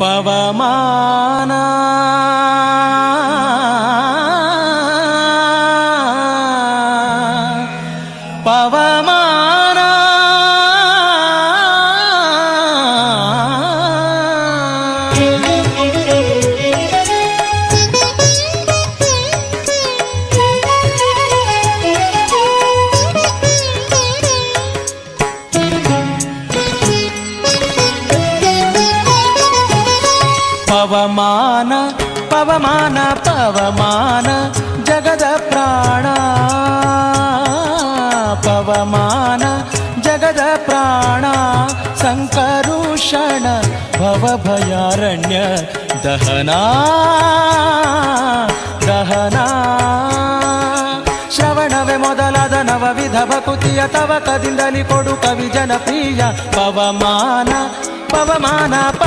ಪವಮಾನ ಪವಮಾನ ಪವಮಾನ ಪವಮಾನ ಪವಮಾನ, ಜಗದ ಪ್ರಾಣ. ಪವಮಾನ, ಜಗದ ಪ್ರಾಣ ಸಂಕರುಷಣ ಭವಭಯಾರಣ್ಯ, ದಹನ ದಹನ. ಶ್ರವಣವೇ ಮೊದಲಾದ ನವವಿಧ ಭಕುತಿಯ ತವಕದಿಂದಲಿ ಕೊಡು ಕವಿ ಜನಪ್ರಿಯ ಪವಮಾನ ಪವಮಾನ ಪ